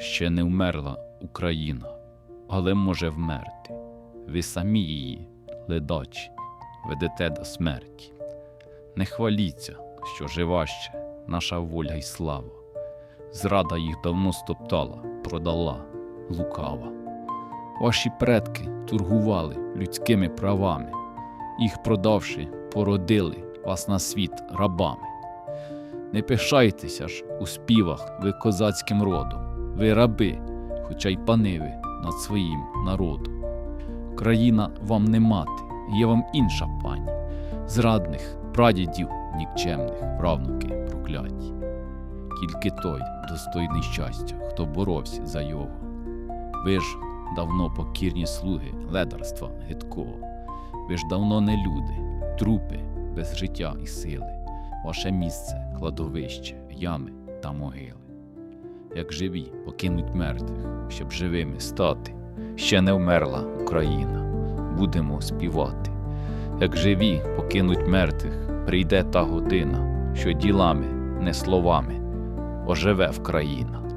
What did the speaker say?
Ще не вмерла Україна, але може вмерти. Ви самі її, ледачі, ведете до смерті. Не хваліться, що жива ще наша воля й слава. Зрада їх давно стоптала, продала, лукава. Ваші предки торгували людськими правами, їх продавши, породили вас на світ рабами. Не пишайтеся ж у співах ви козацьким родом, ви раби, хоча й паниви над своїм народом. Країна вам не мати, є вам інша пані, зрадних прадідів нікчемних, правнуки прокляті. Тільки той достойний щастя, хто боровся за його. Ви ж давно покірні слуги ледарства гидкого. Ви ж давно не люди, трупи без життя і сили. Ваше місце кладовище, ями та могили. Як живі покинуть мертвих, щоб живими стати. Ще не вмерла Україна, будемо співати. Як живі покинуть мертвих, прийде та година, що ділами, не словами, оживе в країна.